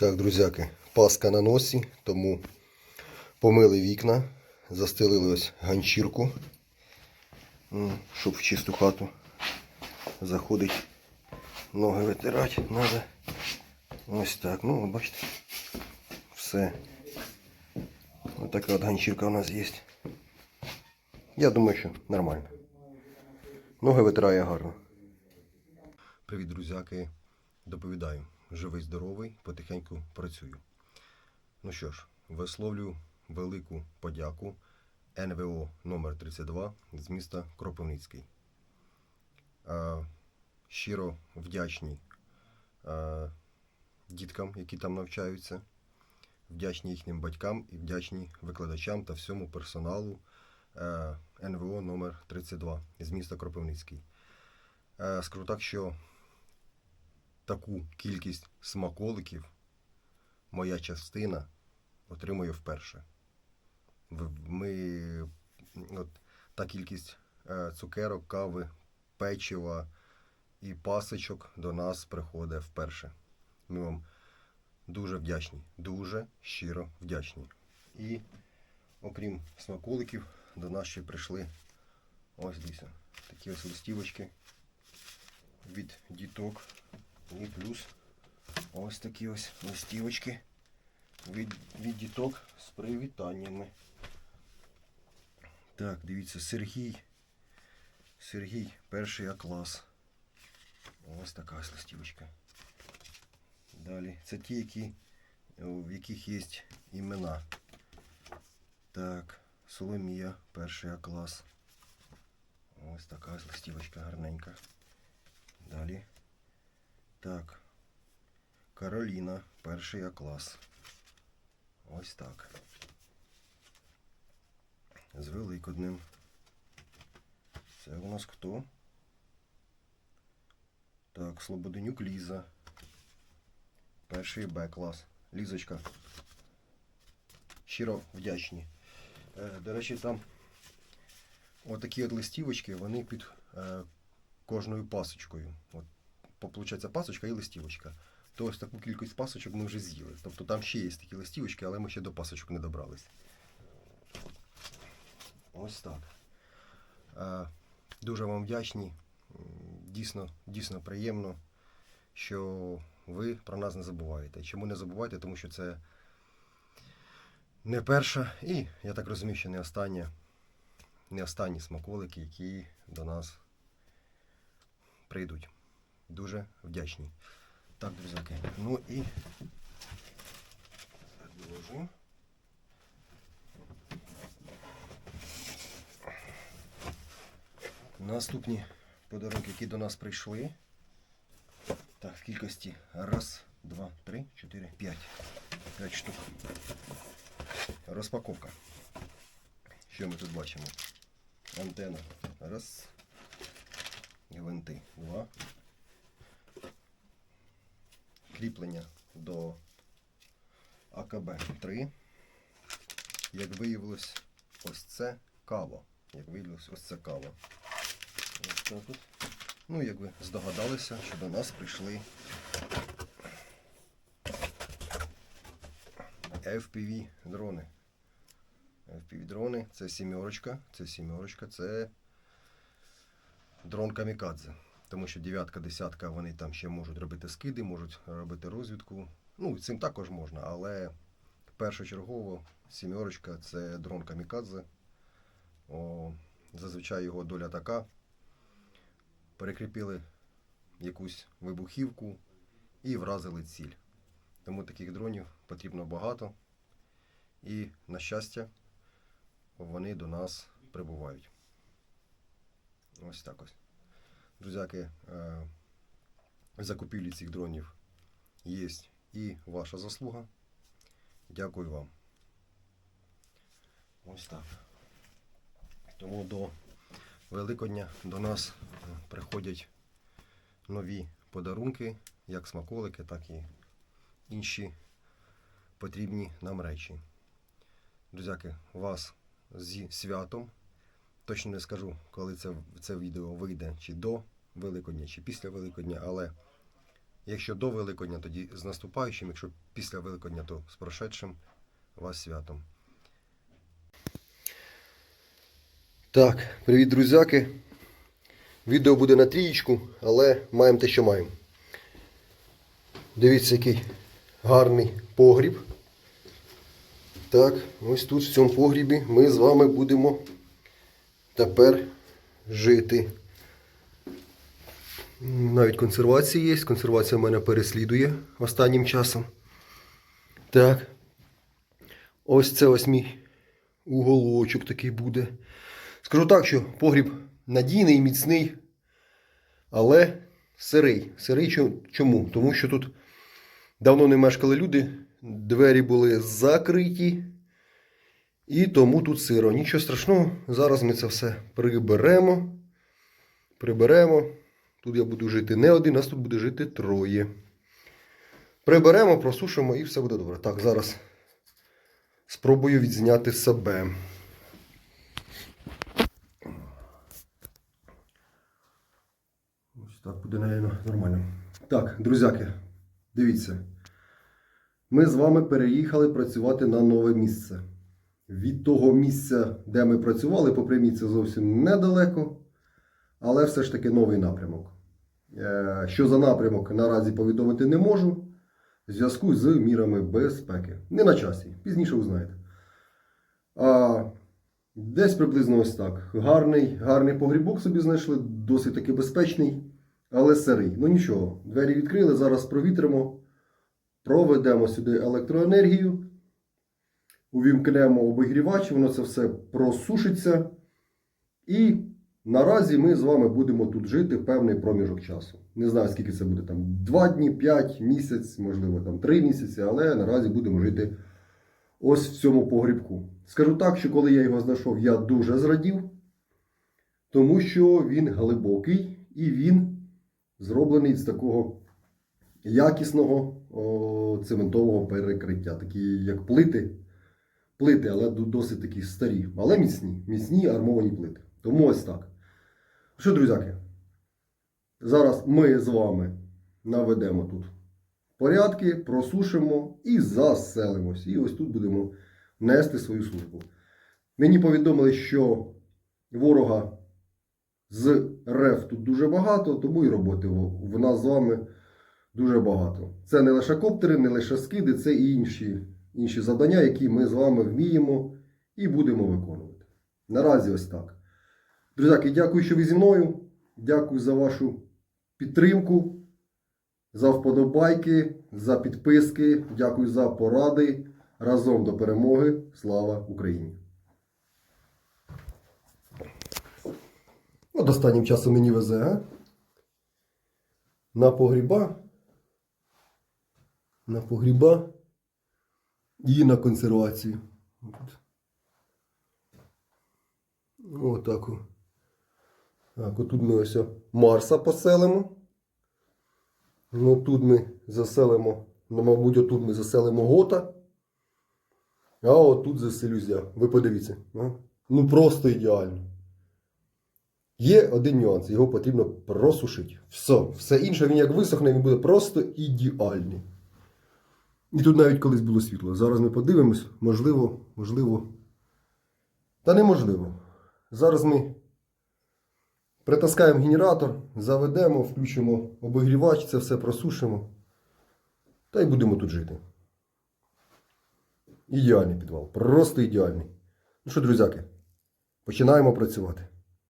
Так, друзяки, паска на носі, тому помили вікна, застелили ось ганчірку, щоб в чисту хату заходить, ноги витирати треба. Ось так, ну, бачите, все. Ось така от ганчірка у нас є. Я думаю, що нормально. Ноги витирає гарно. Привіт, друзяки. Доповідаю. Живий, здоровий, потихеньку працюю. Ну що ж, висловлюю велику подяку НВО номер 32 з міста Кропивницький. Е, Щиро вдячні е, діткам, які там навчаються, вдячні їхнім батькам і вдячні викладачам та всьому персоналу е, НВО номер 32 з міста Кропивницький. Скажу так, що таку кількість смаколиків моя частина отримує вперше. Ми, от, та кількість е, цукерок, кави, печива і пасочок до нас приходить вперше. Ми вам дуже вдячні, дуже щиро вдячні. І окрім смаколиків, до нас ще прийшли ось дивіться, такі ось листівочки від діток. І плюс ось такі ось листівочки від, від діток з привітаннями. Так, дивіться, Сергій. Сергій, перший А клас. Ось така ось листівочка. Далі. Це ті, які, в яких є імена. Так, Соломія, перший А клас. Ось така ось листівочка гарненька. Далі. Так. Кароліна, перший А клас. Ось так. З Великоднем. Це у нас хто? Так, Слободенюк Ліза. Перший Б клас. Лізочка. Щиро вдячні. Е, до речі, там отакі от листівочки, вони під е, кожною пасочкою. От получається пасочка і листівочка. То ось таку кількість пасочок ми вже з'їли. Тобто там ще є такі листівочки, але ми ще до пасочок не добрались. Ось так. Е, Дуже вам вдячні. Дійсно, дійсно приємно, що ви про нас не забуваєте. Чому не забуваєте? Тому що це не перша і, я так розумію, що не остання, не останні смаколики, які до нас прийдуть. Дуже вдячні. Так, друзяки. Ну і відложу. Наступні подарунки, які до нас прийшли. Так, в кількості раз, два, три, чотири, п'ять. П'ять штук. Розпаковка. Що ми тут бачимо? Антена. Раз. Гвинти. Два. Кріплення до АКБ 3. Як виявилось, ось це кава. Як виявилось, ось це кава. Ось так от. Ну, як ви здогадалися, що до нас прийшли FPV дрони. FPV дрони це сімерочка, це сімерочка, це дрон камікадзе. Тому що дев'ятка, десятка, вони там ще можуть робити скиди, можуть робити розвідку. Ну, цим також можна, але першочергово сімерочка це дрон камікадзе. О, зазвичай його доля така. Перекріпили якусь вибухівку і вразили ціль. Тому таких дронів потрібно багато. І, на щастя, вони до нас прибувають. Ось так ось. Друзяки, е, закупівлі цих дронів є і ваша заслуга. Дякую вам. Ось так. Тому до Великодня до нас е, приходять нові подарунки, як смаколики, так і інші потрібні нам речі. Друзяки, вас зі святом. Точно не скажу, коли це, це відео вийде, чи до Великодня, чи після Великодня, але Якщо до Великодня, тоді з наступаючим, якщо після Великодня, то з прошедшим вас святом. Так, привіт, друзяки. Відео буде на трієчку, але маємо те, що маємо. Дивіться, який гарний погріб. Так, ось тут, в цьому погрібі, ми з вами будемо тепер жити. Навіть консервація є. Консервація мене переслідує останнім часом. Так. Ось це ось мій уголочок такий буде. Скажу так, що погріб надійний, міцний, але сирий. Сирий чому? Тому що тут давно не мешкали люди, двері були закриті, і тому тут сиро. Нічого страшного, зараз ми це все приберемо. Приберемо. Тут я буду жити не один, нас тут буде жити троє. Приберемо, просушимо і все буде добре. Так, зараз спробую відзняти себе. Ось так буде, напевно, нормально. Так, друзяки, дивіться. Ми з вами переїхали працювати на нове місце. Від того місця, де ми працювали, по прямій це зовсім недалеко, але все ж таки новий напрямок. Е, Що за напрямок наразі повідомити не можу. В зв'язку з мірами безпеки. Не на часі, пізніше узнаєте. А, десь приблизно ось так. Гарний, гарний погрібок собі знайшли, досить таки безпечний, але сирий. Ну нічого, двері відкрили, зараз провітримо, проведемо сюди електроенергію, увімкнемо обігрівач, воно це все просушиться. І наразі ми з вами будемо тут жити певний проміжок часу. Не знаю, скільки це буде там 2 дні, 5 місяць, можливо, там 3 місяці, але наразі будемо жити ось в цьому погрібку. Скажу так, що коли я його знайшов, я дуже зрадів, тому що він глибокий і він зроблений з такого якісного о, цементового перекриття, такі як плити. Плити, але досить такі старі, але міцні, міцні армовані плити. Тому ось так. Що, друзяки? Зараз ми з вами наведемо тут порядки, просушимо і заселимось. І ось тут будемо нести свою службу. Мені повідомили, що ворога з РФ тут дуже багато, тому і роботи в нас з вами дуже багато. Це не лише коптери, не лише скиди, це і інші, інші завдання, які ми з вами вміємо і будемо виконувати. Наразі ось так. Друзяки, дякую, що ви зі мною. Дякую за вашу підтримку, за вподобайки, за підписки. Дякую за поради. Разом до перемоги. Слава Україні! От останнім часом мені везе, а? На погріба. На погріба і на консервацію. От. Отак. о. Так, отут ми ось Марса поселимо. Ну тут ми заселимо, ну, мабуть, отут ми заселимо Гота. А отут заселюсь я. Ви подивіться. А? Ну просто ідеально. Є один нюанс, його потрібно просушити. Все, все інше він як висохне, він буде просто ідеальний. І тут навіть колись було світло. Зараз ми подивимось, можливо, можливо. Та неможливо. Зараз ми притаскаємо генератор, заведемо, включимо обігрівач, це все просушимо. Та й будемо тут жити. Ідеальний підвал. Просто ідеальний. Ну що, друзяки, починаємо працювати.